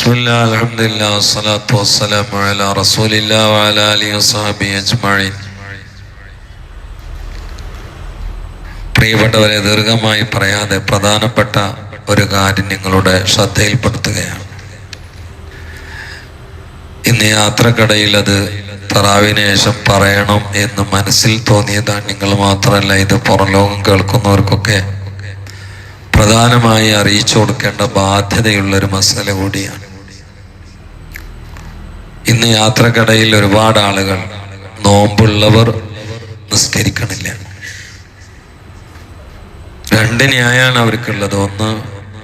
بسم الله الحمد لله والصلاة والسلام على رسول الله وعلى آله وصحبه أجمعين പ്രിയപ്പെട്ടവരെ ദീർഘമായി പറയാതെ പ്രധാനപ്പെട്ട ഒരു കാര്യം നിങ്ങളുടെ ശ്രദ്ധയിൽപ്പെടുത്തുകയാണ് ഇന്ന് യാത്രക്കിടയിൽ അത് തറാവിന് ശേഷം പറയണം എന്ന് മനസ്സിൽ തോന്നിയതാണ് നിങ്ങൾ മാത്രമല്ല ഇത് പുറംലോകം കേൾക്കുന്നവർക്കൊക്കെ പ്രധാനമായി അറിയിച്ചു കൊടുക്കേണ്ട ബാധ്യതയുള്ളൊരു മസല കൂടിയാണ് ഇന്ന് യാത്രക്കിടയിൽ ഒരുപാട് ആളുകൾ നോമ്പുള്ളവർ നിസ്കരിക്കണില്ല. രണ്ട് ന്യായമാണ് അവർക്കുള്ളത്. ഒന്ന്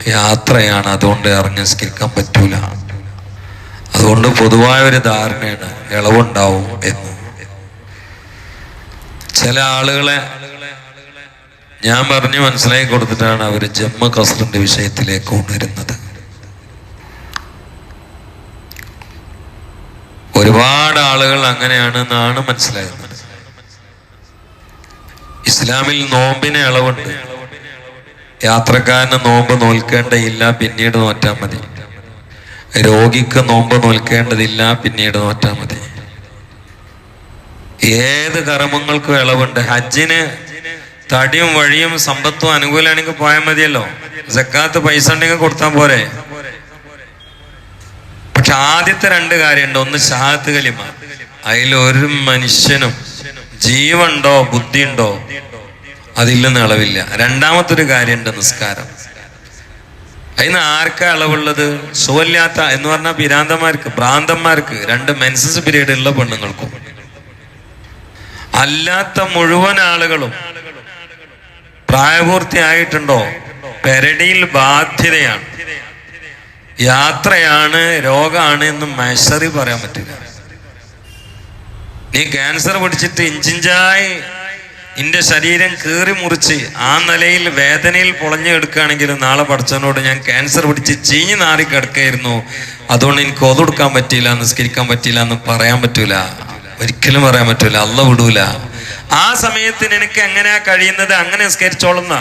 യാത്രയാണ്. അതുകൊണ്ട് ഇറങ്ങി നിസ്കരിക്കാൻ പറ്റൂല. അതുകൊണ്ട് പൊതുവായ ഒരു ധാരണയാണ് ഇളവുണ്ടാവും എന്ന്. ചില ആളുകളെ ഞാൻ പറഞ്ഞു മനസ്സിലാക്കി കൊടുത്തിട്ടാണ് അവർ ജമ്മ കസറിന്റെ വിഷയത്തിലേക്ക് കൊണ്ടുവരുന്നത്. ഒരുപാട് ആളുകൾ അങ്ങനെയാണ് അങ്ങനെയാണെന്നാണ് മനസ്സിലായത്. ഇസ്ലാമിൽ നോമ്പിന് ഇളവുണ്ട്. യാത്രക്കാരന് നോമ്പ് നോൽക്കേണ്ടയില്ല പിന്നീട് നോറ്റാൽ മതി. രോഗിക്ക് നോമ്പ് നോൽക്കേണ്ടതില്ല പിന്നീട് നോറ്റാൽ മതി. ഏത് കർമ്മങ്ങൾക്കും ഇളവുണ്ട്. ഹജ്ജിന് തടിയും വഴിയും സമ്പത്തും അനുകൂലമാണെങ്കിൽ പോയാൽ മതിയല്ലോ. ജക്കാത്ത് പൈസ ഉണ്ടെങ്കിൽ കൊടുത്താൽ പോരെ. പക്ഷെ ആദ്യത്തെ രണ്ട് കാര്യമുണ്ട്. ഒന്ന് ഷഹാത്ത് കലിമ. അതിൽ ഒരു മനുഷ്യനും ബുദ്ധി ബുദ്ധിയുണ്ടോ അതില്ലെന്ന് അളവില്ല രണ്ടാമത്തെ ഒരു കാര്യമുണ്ട് നിസ്കാരം. അതിന് ആർക്കാ അളവുള്ളത് സുഖമില്ലാത്ത എന്ന് പറഞ്ഞാൽ പിരാന്തന്മാർക്ക് ഭ്രാന്തന്മാർക്ക് രണ്ട് മെൻസസ് പീരീഡ് ഉള്ള പെണ്ണുങ്ങൾക്കും. അല്ലാത്ത മുഴുവൻ ആളുകളും പ്രായപൂർത്തിയായിട്ടുണ്ടോ? പെരടിയിൽ ബാധ്യതയാണ്. യാത്രയാണ് രോഗമാണ് എന്ന് മെഷറി പറയാൻ പറ്റില്ല. നീ ക്യാൻസർ പിടിച്ചിട്ട് ഇഞ്ചിഞ്ചായി നിന്റെ ശരീരം കീറി മുറിച്ച് ആ നിലയിൽ വേദനയിൽ പൊളഞ്ഞു എടുക്കുകയാണെങ്കിൽ നാളെ പഠിച്ചവനോട് ഞാൻ ക്യാൻസർ പിടിച്ച് ചീഞ്ഞു നാറി കിടക്കായിരുന്നു അതുകൊണ്ട് എനിക്ക് ഒതുടുക്കാൻ പറ്റിയില്ല നിസ്കരിക്കാൻ പറ്റിയില്ല എന്ന് പറയാൻ പറ്റൂല. ഒരിക്കലും പറയാൻ പറ്റൂല അല്ല വിടൂല. ആ സമയത്തിന് എനിക്ക് എങ്ങനെയാ കഴിയുന്നത്? അങ്ങനെ നിസ്കരിച്ചോളുന്ന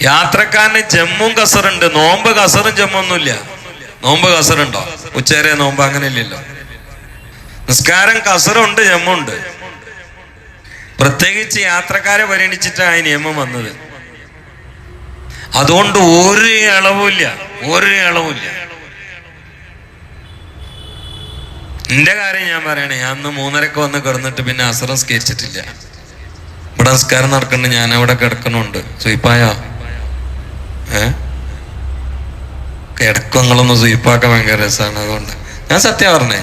യാത്രക്കാരന് ജമ്മും കസറുണ്ട്. നോമ്പ് കസറും ജമ്മൊന്നുമില്ല. നോമ്പ് കസറുണ്ടോ? ഉച്ചവരെ നോമ്പ് അങ്ങനെ ഇല്ലല്ലോ നിസ്കാരം കസറുണ്ട് ജമ്മുണ്ട്. പ്രത്യേകിച്ച് യാത്രക്കാരെ പരിഗണിച്ചിട്ടാണ് ഈ നിയമം വന്നത്. അതുകൊണ്ട് ഒരു ഇളവുമില്ല. ഒരു ഇളവുമില്ല. എന്റെ കാര്യം ഞാൻ പറയണേ ഞാൻ അന്ന് മൂന്നരക്ക് വന്ന് കിടന്നിട്ട് പിന്നെ അസറം സ്കരിച്ചിട്ടില്ല ഇവിടെ നിസ്കാരം നടക്കുന്നുണ്ട് ഞാൻ അവിടെ കിടക്കണുണ്ട് സ്വീപ്പായ ഏ കിടക്കങ്ങളൊന്ന് സ്വീപ്പാക്കാൻ ഭയങ്കര രസമാണ് അതുകൊണ്ട്. ഞാൻ സത്യം പറഞ്ഞേ.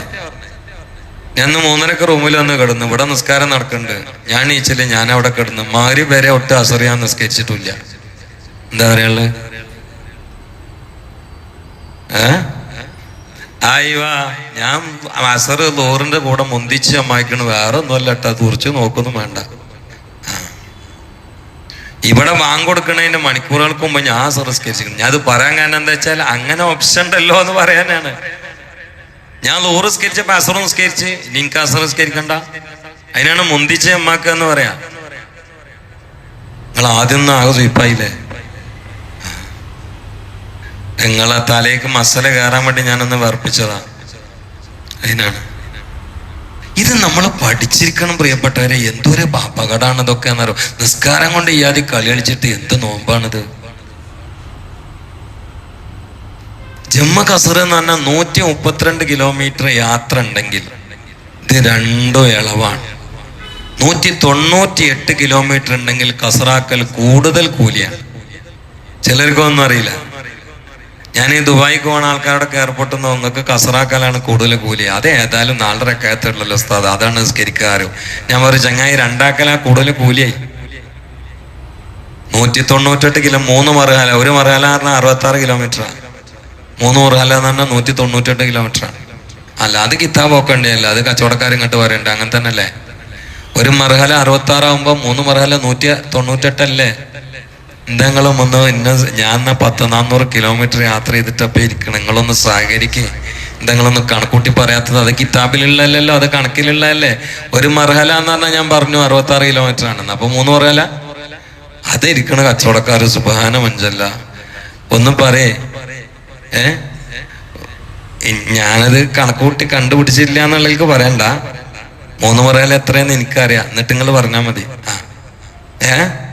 ഞാൻ മൂന്നരക്ക് റൂമിൽ വന്ന് കിടന്നു. ഇവിടെ നിസ്കാരം നടക്കുന്നുണ്ട്. ഞാൻ നീച്ചില്ല ഞാൻ അവിടെ കിടന്നു. മാരി വരെ ഒട്ട് അസറിയാൻ നിസ്കരിച്ചിട്ടില്ല. എന്താ പറയുള്ളു ഏ? ആയിവാ ഞാൻ അസറ് ലോറിന്റെ കൂടെ മുന്തിച്ച് അമ്മായിക്കണ്. വേറെ ഒന്നുമല്ല കേട്ടോ തുറച്ച് നോക്കൊന്നും വേണ്ട. ഇവിടെ വാങ്ങിക്കൊടുക്കണതിന്റെ മണിക്കൂറുകൾക്ക് മുമ്പ് ഞാൻ സംസ്കരിച്ചിരിക്കുന്നു. ഞാൻ അത് പറയാൻ കാരണം എന്താ വെച്ചാൽ അങ്ങനെ ഓപ്ഷൻ ഉണ്ടല്ലോ എന്ന് പറയാനാണ്. ഞാൻ ലോറ് നിസ്കരിച്ചപ്പോ അസർ നിസ്കരിച്ച് ലിങ്ക് അസർ അതിനാണ് മുന്തിച്ച അമ്മാക്ക എന്ന് പറയാ. നിങ്ങൾ ആദ്യം ഒന്നും ആകെ നിങ്ങളെ തലേക്ക് മസല കയറാൻ വേണ്ടി ഞാനൊന്ന് വർപ്പിച്ചതാ അതിനാണ്. ഇത് നമ്മൾ പഠിച്ചിരിക്കണം പ്രിയപ്പെട്ടവരെ. എന്തൊരു അപകടമാണ് ഇതൊക്കെ എന്നറിയോ നിസ്കാരം കൊണ്ട് ഇയാതി കളി കളിച്ചിട്ട് എന്ത് നോമ്പാണിത്? ജമ്മ കസർ എന്ന് പറഞ്ഞാൽ നൂറ്റി മുപ്പത്തിരണ്ട് കിലോമീറ്റർ യാത്ര ഉണ്ടെങ്കിൽ ഇത് രണ്ടോ ഇളവാണ്. നൂറ്റി തൊണ്ണൂറ്റി എട്ട് കിലോമീറ്റർ ഉണ്ടെങ്കിൽ കസറാക്കൽ കൂടുതൽ കൂലിയാണ്. ചിലർക്കൊന്നും അറിയില്ല. ഞാൻ ഈ ദുബായിക്ക് പോകുന്ന ആൾക്കാരുടെ എയർപോർട്ടിൽ നിന്ന് നിങ്ങൾക്ക് കസറാക്കാലാണ് കൂടുതൽ കൂലി. അത് ഏതായാലും നാലര കയത്തുള്ളല്ലോ ഉസ്താദ്. അതാണ് നിസ്കരിക്കാറ് ഞാൻ പറഞ്ഞു ചങ്ങായി രണ്ടാക്കലാ കൂടുതൽ കൂലിയായി. നൂറ്റി തൊണ്ണൂറ്റെട്ട് കിലോ മൂന്ന് മറുകാല. ഒരു മറുകാല പറഞ്ഞാൽ അറുപത്തി ആറ് കിലോമീറ്ററാണ് മൂന്ന് മറുകാല എന്ന് പറഞ്ഞാൽ നൂറ്റി തൊണ്ണൂറ്റെട്ട് കിലോമീറ്ററാണ് അല്ല അത് കിതാബ് ഒക്കെ ഉണ്ടല്ല അത് കച്ചവടക്കാർ ഇങ്ങോട്ട് പറയണ്ട. അങ്ങനെ തന്നെ അല്ലേ ഒരു മറുകാല അറുപത്തി ആറാകുമ്പോ മൂന്ന് മറുകാല നൂറ്റി തൊണ്ണൂറ്റെട്ടല്ലേ എന്തെങ്കിലും ഒന്ന് ഇന്ന ഞാൻ എന്നാ പത്ത് നാന്നൂറ് കിലോമീറ്റർ യാത്ര ചെയ്തിട്ടപ്പോ ഇരിക്കണം. നിങ്ങളൊന്ന് സഹകരിക്കേ. എന്തെങ്കിലൊന്ന് കണക്കൂട്ടി പറയാത്തത് അത് കിതാബിലുള്ളല്ലോ അത് കണക്കിലുള്ളതല്ലേ? ഒരു മർഹല എന്ന് പറഞ്ഞാൽ ഞാൻ പറഞ്ഞു അറുപത്തി ആറ് കിലോമീറ്റർ ആണെന്ന്. അപ്പൊ മൂന്ന് മർഹല? അതിരിക്കണ കച്ചവടക്കാർ സുബാന മഞ്ചല്ല ഒന്നും പറയേ. ഏ? ഞാനത് കണക്കൂട്ടി കണ്ടുപിടിച്ചില്ല എന്നുള്ളതിലേക്ക് പറയണ്ട. മൂന്ന് പറയാൻ എത്രയെന്ന് എനിക്കറിയാം. എന്നിട്ട് നിങ്ങൾ പറഞ്ഞാൽ മതി. ആ. ഏ?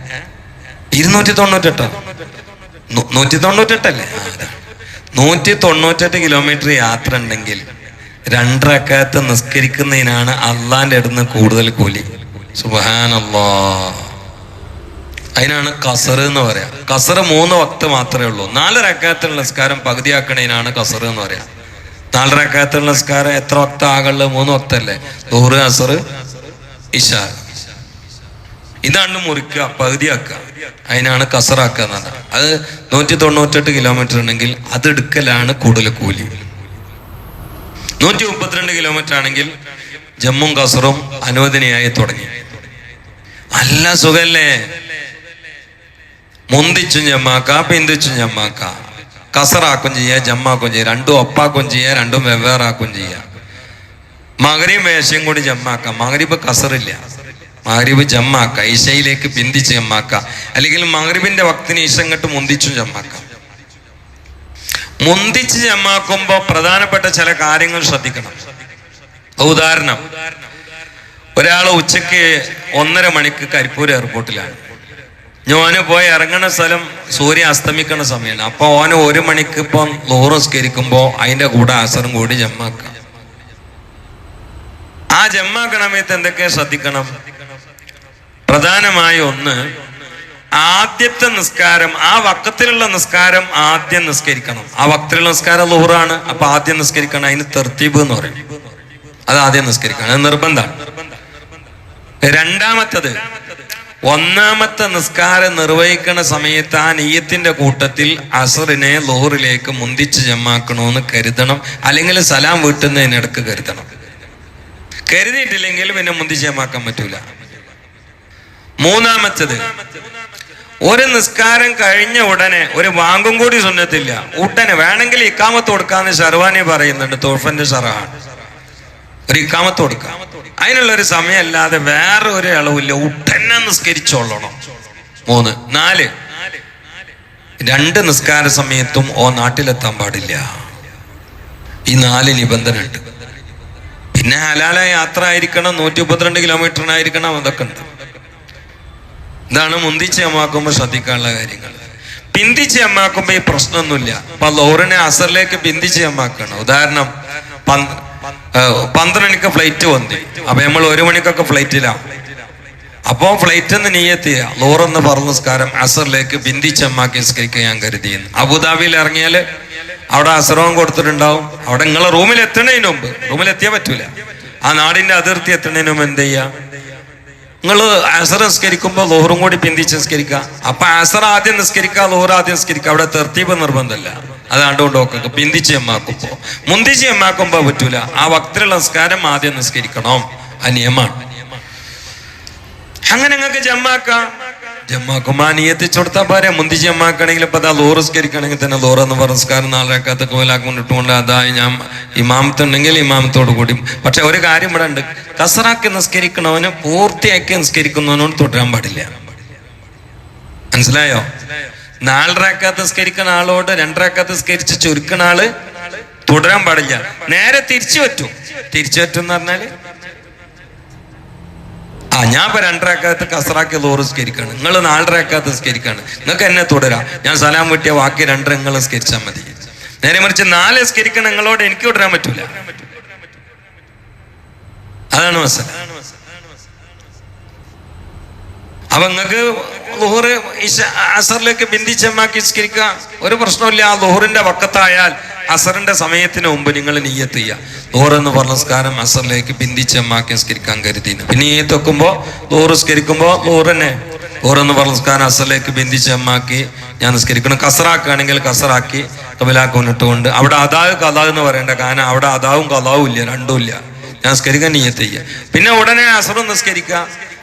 ഇരുന്നൂറ്റി തൊണ്ണൂറ്റെട്ടോ നൂറ്റി തൊണ്ണൂറ്റെട്ടല്ലേ നൂറ്റി തൊണ്ണൂറ്റെട്ട് കിലോമീറ്റർ യാത്ര ഉണ്ടെങ്കിൽ രണ്ടരക്കാത്ത് നിസ്കരിക്കുന്നതിനാണ് അള്ളാന്റെ അടുത്ത് കൂടുതൽ കൂലി. സുബാനല്ലോ അതിനാണ് കസർ എന്ന് പറയാ. കസർ മൂന്ന് വക്ത് മാത്രമേ ഉള്ളൂ. നാലരക്കാത്തുള്ള നിസ്കാരം പകുതിയാക്കണതിനാണ് കസർ എന്ന് പറയാ. നാലരക്കാത്തുള്ള നിസ്കാരം എത്ര വക്ത ആകളിൽ മൂന്ന് വക്തല്ലേ? നൂറ് കസർ ഇഷ. ഇതാണ് മുറിക്കുക പകുതിയാക്കുക. അതിനാണ് കസറാക്കുക എന്നാണ് അത് നൂറ്റി തൊണ്ണൂറ്റെട്ട് കിലോമീറ്റർ ഉണ്ടെങ്കിൽ അതെടുക്കലാണ് കൂടുതൽ കൂലി. നൂറ്റി മുപ്പത്തിരണ്ട് കിലോമീറ്റർ ആണെങ്കിൽ ജമ്മും കസറും അനുവദനയായി തുടങ്ങി. നല്ല സുഖല്ലേ? മുന്തിച്ചും ജമ്മാക്ക പിന്തിച്ചും ജമ്മാക്ക. കസറാക്കും ചെയ്യാ ജമ്മാക്കും ചെയ്യാം. രണ്ടും ഒപ്പാക്കും ചെയ്യാം രണ്ടും വെവ്വേറാക്കും ചെയ്യാം. മകരീം മേശയും കൂടി ജമ്മാക്കാം. മകരീബ് കസറില്ല. മകരീബ് ജമ്മാക്ക ഈശയിലേക്ക് പിന്തിച്ച് ജമ്മാക്ക അല്ലെങ്കിൽ മഹരിബിന്റെ വക്തിന് ഈശ ഇങ്ങോട്ട് മുന്തിച്ചും ജമ്മാക്ക. മുന്തിച്ച് ജമ്മാക്കുമ്പോ പ്രധാനപ്പെട്ട ചില കാര്യങ്ങൾ ശ്രദ്ധിക്കണം. ഉദാഹരണം ഒരാൾ ഉച്ചയ്ക്ക് ഒന്നര മണിക്ക് കരിപ്പൂർ എയർപോർട്ടിലാണ്. ഞാൻ പോയി ഇറങ്ങണ സ്ഥലം സൂര്യ അസ്തമിക്കണ സമയമാണ് അപ്പൊ ഓന് ഒരു മണിക്ക് ഇപ്പം ലോറസ്കരിക്കുമ്പോ അതിന്റെ കൂടെ അസറും കൂടി ജമ്മാക്കാം. ആ ജമ്മാക്കണമയത്ത് എന്തൊക്കെ ശ്രദ്ധിക്കണം? പ്രധാനമായി ഒന്ന് ആദ്യത്തെ നിസ്കാരം ആ വക്കത്തിലുള്ള നിസ്കാരം ആദ്യം നിസ്കരിക്കണം. ആ വക്കത്തിലുള്ള നിസ്കാരം ലോറാണ് അപ്പൊ ആദ്യം നിസ്കരിക്കണം. അതിന് തെർത്തീബ് എന്ന് പറയും. അത് ആദ്യം നിസ്കരിക്കണം. അത് നിർബന്ധമാണ്. രണ്ടാമത്തത് ഒന്നാമത്തെ നിസ്കാരം നിർവഹിക്കുന്ന സമയത്ത് ആ നെയ്യത്തിന്റെ കൂട്ടത്തിൽ അസറിനെ ലോറിലേക്ക് മുന്തിച്ച് ജമ്മാക്കണമെന്ന് കരുതണം. അല്ലെങ്കിൽ സലാം വീട്ടുന്നതിനിടക്ക് കരുതണം. കരുതിയിട്ടില്ലെങ്കിൽ പിന്നെ മുന്തിച്ച് ജമ്മാക്കാൻ പറ്റൂല. മൂന്നാമത്തത്. ഒരു നിസ്കാരം കഴിഞ്ഞ ഉടനെ ഒരു വാങ്കും കൂടി സുന്നത്തില്ല. ഉടനെ വേണമെങ്കിൽ ഇക്കാമത്ത് കൊടുക്കാന്ന് ഷർവാനി പറയുന്നുണ്ട്. തോഫന്റെ ഷറാണ് ഒരു ഇക്കാമത്ത് കൊടുക്കാം. അതിനുള്ള ഒരു സമയമല്ലാതെ വേറെ ഒരു ഇളവില്ല. ഉടനെ നിസ്കരിച്ചോളണം. മൂന്ന്. നാല്. രണ്ട് നിസ്കാര സമയത്തും ഓ നാട്ടിലെത്താൻ പാടില്ല. ഈ നാല് നിബന്ധന ഉണ്ട് പിന്നെ ഹലാല യാത്ര ആയിരിക്കണം. നൂറ്റി മുപ്പത്തിരണ്ട് കിലോമീറ്ററിനായിരിക്കണം അതൊക്കെ ഉണ്ട്. ഇതാണ് മുന്തിച്ച് അമ്മാക്കുമ്പോൾ ശ്രദ്ധിക്കാനുള്ള കാര്യങ്ങൾ. പിന്തിച്ച് അമ്മാക്കുമ്പോ ഈ പ്രശ്നമൊന്നുമില്ല. അപ്പൊ ലോറിനെ അസറിലേക്ക് പിന്തിച്ച് അമ്മാക്കണം. ഉദാഹരണം പന്ത്രണ്ട് മണിക്ക് ഫ്ലൈറ്റ് വന്നു. അപ്പൊ നമ്മൾ ഒരു മണിക്കൊക്കെ ഫ്ലൈറ്റിലാണ് അപ്പോ ഫ്ലൈറ്റ് ഒന്ന് നീയെത്തിയ ചെയ്യുക ലോറെന്ന് പറഞ്ഞ നിസ്കാരം അസറിലേക്ക് ബിന്ദിച്ചമ്മാക്കി നിസ്കരിക്കുക ഞാൻ കരുതിയെന്ന്. അബുദാബിയിൽ ഇറങ്ങിയാൽ അവിടെ അസറവും കൊടുത്തിട്ടുണ്ടാവും. അവിടെ നിങ്ങളെ റൂമിൽ എത്തണതിന് മുമ്പ് റൂമിൽ എത്തിയാൽ പറ്റൂല. ആ നാടിന്റെ അതിർത്തി എത്തണതിന് മുമ്പ് എന്ത് ചെയ്യാ? നിങ്ങൾ അസർ നിസ്കരിക്കുമ്പോൾ ലോഹറും കൂടി പിന്തിച്ച് നിസ്കരിക്കുക. അപ്പൊ അസർ ആദ്യം നിസ്കരിക്കുക ലോഹർ ആദ്യം നിസ്കരിക്കുക. അവിടെ തെർത്തീപ് നിർബന്ധമല്ല. അതാണ്ട് നോക്കുക. പിന്തിച്ച് എമ്മാക്കുമ്പോ മുന്തിച്ച് എമ്മാക്കുമ്പോ പറ്റൂല. ആ വക്തിലുള്ള നിസ്കാരം ആദ്യം നിസ്കരിക്കണം. ആ നിയമാണ്. അങ്ങനെ നിങ്ങൾക്ക് ജമ്മാക്കാം ജമ്മാക്കുമ്പോ ആ നിയത്തിച്ചു കൊടുത്താൽ പോരെ. മുന്തി ജമ്മാക്കണമെങ്കിൽ ഇപ്പൊ അതാ ലോറസ്കരിക്കണമെങ്കിൽ തന്നെ ലോറ എന്ന് പറഞ്ഞ നിസ്കാരം നാലരക്കാത്ത കോലാക്കൊണ്ട് ഇട്ടുകൊണ്ട് അതായി ഞാൻ ഇമാമത്തുണ്ടെങ്കിൽ ഇമാമത്തോട് കൂടി. പക്ഷെ ഒരു കാര്യം ഇവിടെ ഉണ്ട്. കസറാക്കി നിസ്കരിക്കണവന് പൂർത്തിയാക്കി നിസ്കരിക്കുന്നവനോട് തുടരാൻ പാടില്ല. മനസ്സിലായോ? നാലരക്കാത്ത നിസ്കരിക്കുന്ന ആളോട് രണ്ടരക്കാത്ത നിസ്കരിച്ച് ചുരുക്കണ ആൾ തുടരാൻ പാടില്ല. നേരെ തിരിച്ചു പറ്റും. തിരിച്ചു പറ്റും എന്ന് പറഞ്ഞാൽ ആ ഞാൻ ഇപ്പൊ രണ്ടരക്കാലത്ത് കസറാക്കി ലോറിസ്കരിക്കാണ് നിങ്ങൾ നാലരക്കാലത്ത് സ്കരിക്കാണ്. നിങ്ങൾക്ക് എന്നെ തുടരാം. ഞാൻ സലാം വിട്ടിയ ബാക്കി രണ്ടര നിങ്ങൾ സ്കരിച്ചാൽ മതി. നേരെ മറിച്ച് നാല് സ്കരിക്കണം നിങ്ങളോട് എനിക്ക് തുടരാൻ പറ്റൂല. അതാണ് മസല. അപ്പൊ നിങ്ങൾക്ക് ലുഹറ് അസറിലേക്ക് ബിന്ദിച്ചമാക്കി സ്കരിക്കുക. ഒരു പ്രശ്നമില്ല ആ ലുഹറിന്റെ വക്കത്തായാൽ അസറിന്റെ സമയത്തിന് മുമ്പ് നിങ്ങൾ നീയത്ത് ചെയ്യുക. എന്ന് പറഞ്ഞ സ്കാരം അസറിലേക്ക് ബിന്ദിച്ചമാക്കി സ്കരിക്കാൻ കരുതിയിരുന്നു പിന്നെ ഈ തൊക്കുമ്പോ നൂറ് സ്കരിക്കുമ്പോ നൂറന്നെ എന്ന് പറഞ്ഞ സ്കാരം അസറിലേക്ക് ബിന്ദിച്ചമാക്കി ഞാൻ നിസ്കരിക്കണം. കസറാക്കുകയാണെങ്കിൽ കസറാക്കി കബിലാക്ക് അവിടെ അതാവ് കഥാവ് എന്ന് പറയേണ്ട കാരണം അവിടെ അതാവും കഥാവും ഇല്ല രണ്ടും ഇല്ല. ഞാൻ നിസ്കരിക്കാൻ നീയത്ത് ചെയ്യുക പിന്നെ ഉടനെ അസറും നിസ്കരിക്കുക.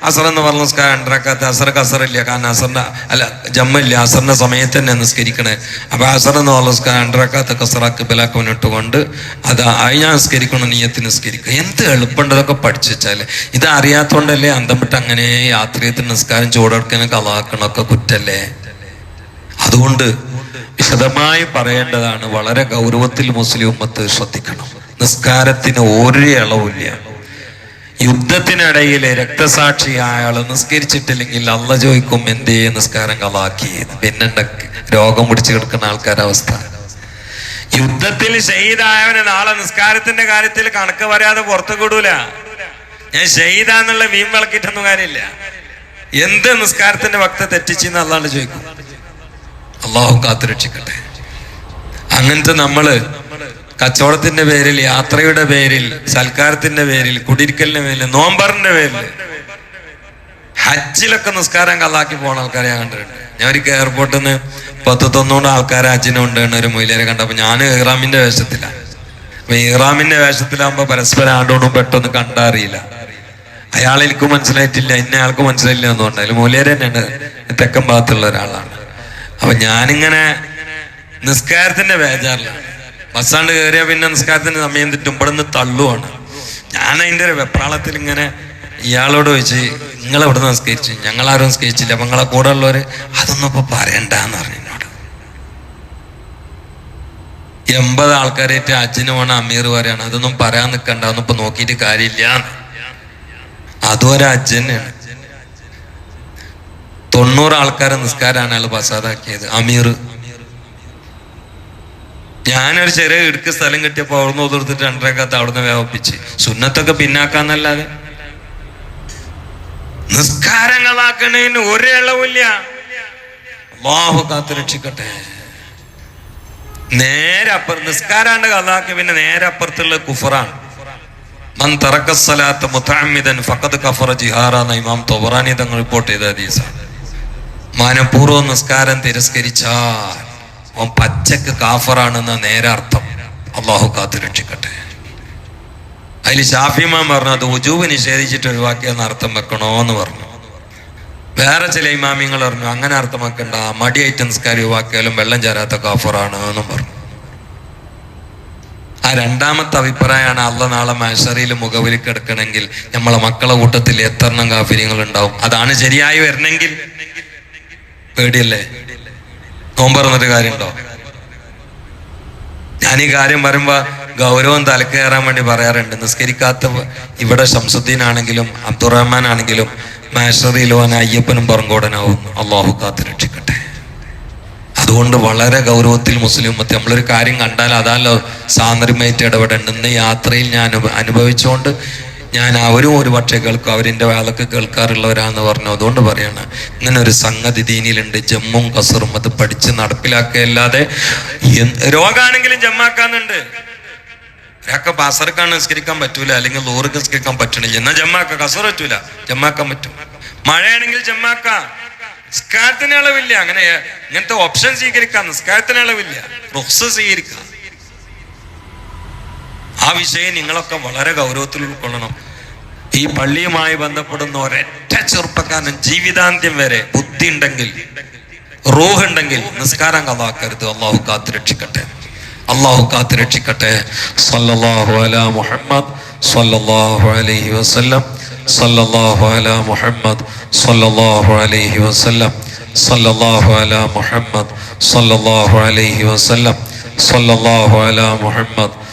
അസർ എന്ന് പറഞ്ഞ നിസ്കാരം രണ്ടരക്കാത്ത അസർക്ക് അസറില്ല. കാരണം അസറിന്റെ അല്ല ജമ്മില്ല. അസറിന്റെ സമയത്ത് തന്നെ നിസ്കരിക്കണേ. അപ്പൊ അസർ എന്ന് പറഞ്ഞ നിസ്കാരം രണ്ടരക്കാത്ത കസറാക്ക് ബലാക്ക് മുന്നിട്ടുകൊണ്ട് അത് അത് ഞാൻ നിസ്കരിക്കണം നീയത്ത് നിസ്കരിക്കുക. എന്ത് എളുപ്പമുണ്ടതൊക്കെ പഠിച്ചു വെച്ചാൽ. ഇത് അറിയാത്തോണ്ടല്ലേ അന്തം വിട്ട് അങ്ങനെ യാത്രയത്തിന് നിസ്കാരം ചൂടെടുക്കാനും കലാക്കണമൊക്കെ കുറ്റല്ലേ? അതുകൊണ്ട് വിശദമായി പറയേണ്ടതാണ് വളരെ ഗൗരവത്തിൽ മുസ്ലിം ഉമ്മത്ത് ശ്രദ്ധിക്കണം. നിസ്കാരത്തിന് ഒരേ ഇളവില്ല യുദ്ധത്തിനിടയിൽ രക്തസാക്ഷിയായ ആൾ നിസ്കരിച്ചിട്ടില്ലെങ്കിൽ അല്ല ചോദിക്കും എന്തേ നിസ്കാരം കളാക്കി പിന്നെ രോഗം പിടിച്ചു കിടക്കുന്ന ആൾക്കാരുടെ അവസ്ഥ. യുദ്ധത്തിൽ ഷെയ്ദായവന് നാളെ നിസ്കാരത്തിന്റെ കാര്യത്തിൽ കണക്ക് പറയാതെ പുറത്തു കൂടൂല ഞാൻ ഷെയ്ദാന്നുള്ള മീൻ വിളക്കിട്ടൊന്നും കാര്യമില്ല. എന്ത് നിസ്കാരത്തിന്റെ ഭക്ത തെറ്റിച്ചെന്ന് അല്ലാണ്ട് ചോദിക്കും. അള്ളാഹു കാത്തുരക്ഷിക്കട്ടെ. അങ്ങനത്തെ നമ്മൾ കച്ചവടത്തിന്റെ പേരിൽ യാത്രയുടെ പേരിൽ സൽക്കാരത്തിന്റെ പേരിൽ കുടിരിക്കലിന്റെ പേരിൽ നോമ്പറിന്റെ പേരിൽ. ഹജ്ജിലൊക്കെ നിസ്കാരം കള്ളാക്കി പോണ ആൾക്കാരെ ഞാൻ കണ്ടിട്ടുണ്ട്. ഞാൻ ഒരു എയർപോർട്ടിൽ നിന്ന് പത്ത് തൊണ്ണൂറ് ആൾക്കാരെ ഹജ്ജിനെ കൊണ്ടുവരുന്ന ഒരു മൊയിലേരെ കണ്ടപ്പോ ഞാൻ ഇഹ്റാമിന്റെ വേഷത്തിലാണ് അപ്പൊ ഇഹ്റാമിന്റെ വേഷത്തിലാകുമ്പോ പരസ്പരം ആണ്ടോണ്ടും പെട്ടെന്ന് കണ്ടറിയില്ല. അയാൾ എനിക്ക് മനസ്സിലായിട്ടില്ല ഇന്ന ആൾക്ക് മനസ്സിലായില്ല എന്നുകൊണ്ട്. അതിൽ മൂലേര് തന്നെയാണ് തെക്കൻ ഭാഗത്തുള്ള ഒരാളാണ്. അപ്പൊ ഞാനിങ്ങനെ നിസ്കാരത്തിന്റെ ബേജാറിലാണ്. ബസ്സാണ്ട് കയറിയ പിന്നെ നിസ്കാരത്തിന് സമയം തെറ്റും. ഇവിടെ നിന്ന് തള്ളുവാണ്. ഞാൻ അതിന്റെ ഒരു വെപ്രാളത്തിൽ ഇങ്ങനെ ഇയാളോട് ചോദിച്ച് നിങ്ങളെവിടെ നിസ്കരിച്ചു? ഞങ്ങൾ ആരും നിസ്കരിച്ചില്ല. അപ്പൊ നിങ്ങളെ കൂടെ ഉള്ളവര് അതൊന്നും ഇപ്പൊ പറയണ്ടെന്ന് പറഞ്ഞു എന്നോട്. എൺപത് ആൾക്കാരായിട്ട് അച്ഛന് പോണ അമീർ പറയാണ് അതൊന്നും പറയാൻ നിൽക്കണ്ട ഒന്നും ഇപ്പം നോക്കിയിട്ട് കാര്യമില്ല. അതും ഒരു അച്ഛനാണ് തൊണ്ണൂറ് ആൾക്കാരെ നിസ്കാരമാണ് അയാൾ പസാദാക്കിയത് അമീർ. ഞാനൊരു ചെറിയ ഇടുക്ക് സ്ഥലം കിട്ടിയപ്പോ അവിടുന്ന് ഒതിർത്തിട്ട് രണ്ടരക്കത്ത് അവിടുന്ന് വ്യാപിപ്പിച്ച്. സുന്നത്തൊക്കെ പിന്നാക്കാന്നല്ലാതെ. നിസ്കാരങ്ങളാക്കണേന് ഒരേ ഇളവില്ല അള്ളാഹു കാത്തു രക്ഷിക്കട്ടെ. നേരെ അപ്പുറം നിസ്കാരാണ്ട് കഥാക്കി പിന്നെ നേരെ അപ്പുറത്തുള്ള കുഫറാണ്. മൻ കഫറ ഇമാം റിപ്പോർട്ട് ചെയ്ത മനപൂർവം നിസ്കാരം തിരസ്കരിച്ചാൽ അവൻ പച്ചക്ക് കാഫറാണെന്ന നേരെ അർത്ഥം അള്ളാഹു കാത്തു രക്ഷിക്കട്ടെ. അതിൽ ഷാഫിമാൻ പറഞ്ഞു അത് ഉജൂബ് നിഷേധിച്ചിട്ട് ഒഴിവാക്കിയെന്ന് അർത്ഥം വെക്കണോ എന്ന് പറഞ്ഞു. വേറെ ചില ഇമാമിങ്ങൾ പറഞ്ഞു അങ്ങനെ അർത്ഥം വെക്കണ്ട ഐറ്റംസ് നിസ്കാരം ഒഴിവാക്കിയാലും വെള്ളം ചേരാത്ത കാഫറാണ് എന്നും പറഞ്ഞു. ആ രണ്ടാമത്തെ അഭിപ്രായമാണ് അള്ള നാളെ മാഷറിയിൽ മുഖവിൽ കിടക്കണമെങ്കിൽ നമ്മളെ മക്കളെ കൂട്ടത്തിൽ എത്രണ്ണം കാഫര്യങ്ങൾ ഉണ്ടാവും. അതാണ് ശരിയായി വരണമെങ്കിൽ. പേടിയല്ലേ? നോമ്പറന്നൊരു കാര്യമുണ്ടോ? ഞാൻ ഈ കാര്യം പറയുമ്പോ ഗൗരവം തലക്കേറാൻ വേണ്ടി പറയാറുണ്ട്. നിസ്കരിക്കാത്ത ഇവിടെ ഷംസുദ്ദീൻ ആണെങ്കിലും അബ്ദുറഹ്മാൻ ആണെങ്കിലും മാഷറിയിലോൻ അയ്യപ്പനും പറങ്കോടനാവും. അള്ളാഹു കാത്ത് രക്ഷിക്കട്ടെ. അതുകൊണ്ട് വളരെ ഗൗരവത്തിൽ മുസ്ലിം മത്തി നമ്മളൊരു കാര്യം കണ്ടാൽ അതല്ലോ സാന്ദ്രമായിട്ട് ഇടപെടേണ്ട ഇന്ന് യാത്രയിൽ ഞാൻ അനുഭവിച്ചുകൊണ്ട് ഞാൻ അവരും ഒരു പക്ഷേ കേൾക്കും അവരിന്റെ വേളക്ക് കേൾക്കാറുള്ളവരാന്ന് പറഞ്ഞു. അതുകൊണ്ട് പറയാണ് ഇങ്ങനെ ഒരു സംഗതി ദീനിയിലുണ്ട്. ജമ്മും കസറും അത് പഠിച്ച് നടപ്പിലാക്കുകയല്ലാതെ രോഗാണെങ്കിലും ജമ്മാക്കാന്നുണ്ട്. ഒരാൾക്ക് ബാസർക്കാണ് നിസ്കരിക്കാൻ പറ്റൂല അല്ലെങ്കിൽ ലോറിക്ക് നിസ്കരിക്കാൻ പറ്റണില്ല എന്നാ ജമ്മാക്ക? കസർ പറ്റൂല. ജമ്മാക്കാൻ പറ്റും. മഴയാണെങ്കിൽ ജമ്മാക്ക. നിസ്കാരത്തിന് അളവില്ല. അങ്ങനെ ഇങ്ങനത്തെ ഓപ്ഷൻ സ്വീകരിക്കാം. നിസ്കാരത്തിന് അളവില്ല. റുക്സ് സ്വീകരിക്കാം. ആ വിഷയം നിങ്ങളൊക്കെ വളരെ ഗൗരവത്തിൽ ഉൾക്കൊള്ളണം. ഈ പള്ളിയുമായി ബന്ധപ്പെടുന്ന ഒരൊറ്റ ചെറുപ്പക്കാരൻ ജീവിതാന്ത്യം വരെ ബുദ്ധി ഉണ്ടെങ്കിൽ റൂഹ് ഉണ്ടെങ്കിൽ നിസ്കാരം കഥാക്കരുത് അള്ളാഹു കാത്ത് രക്ഷിക്കട്ടെ. അള്ളാഹു കാത്ത് രക്ഷിക്കട്ടെ. സല്ലല്ലാഹു അലാ മുഹമ്മദ് സല്ലല്ലാഹു അലൈഹി വസല്ലം സല്ലല്ലാഹു അലാ മുഹമ്മദ് സല്ലല്ലാഹു അലൈഹി വസല്ലം സല്ലല്ലാഹു അലാ മുഹമ്മദ് സല്ലല്ലാഹു അലൈഹി വസല്ലം സല്ലല്ലാഹു അലാ മുഹമ്മദ്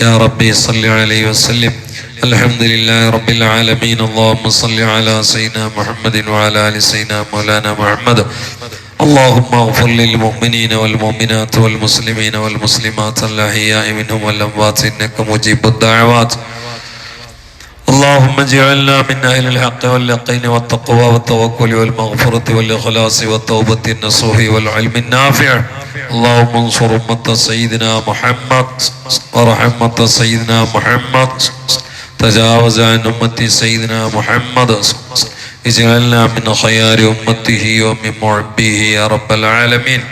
يا ربي صل عليه وسلم. الحمد لله رب العالمين. اللهم صل على سيدنا محمد وعلى آل سيدنا مولانا محمد. اللهم اغفر للمؤمنين والمؤمنات والمسلمين والمسلمات الأحياء منهم والأموات إنك مجيب الدعوات. اللهم اجعلنا من أهل الحق واليقين والتقوى والتوكل والمغفرة والإخلاص والتوبة النصوح والعلم النافع. اللهم انصر أمة سيدنا محمد ورحمة سيدنا محمد تجاوز عن أمة سيدنا محمد اجعلنا من خيار أمته ومن محبيه يا رب العالمين.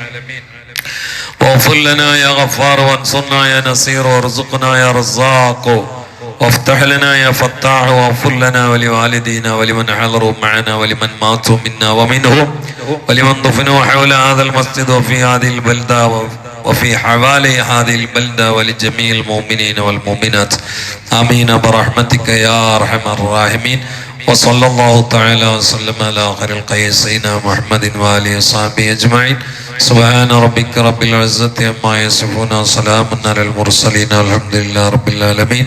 واغفر لنا يا غفار وانصرنا يا نصير وارزقنا يا رزاق. وافتح لنا يا فتاح واغفر لنا ولوالدينا ولمن حضروا معنا ولمن ماتوا منا ومنهم ولمن دفنوا حول هذا المسجد وفي هذه البلدة وفي حوالي هذه البلدة ولجميع المؤمنين والمؤمنات. آمين برحمتك يا أرحم الراحمين. وصلى الله تعالى وسلم على خير القيس سيدنا محمد وآله وصحبه أجمعين. سبحان ربك رب العزة عما يصفون وسلام على المرسلين الحمد لله رب العالمين.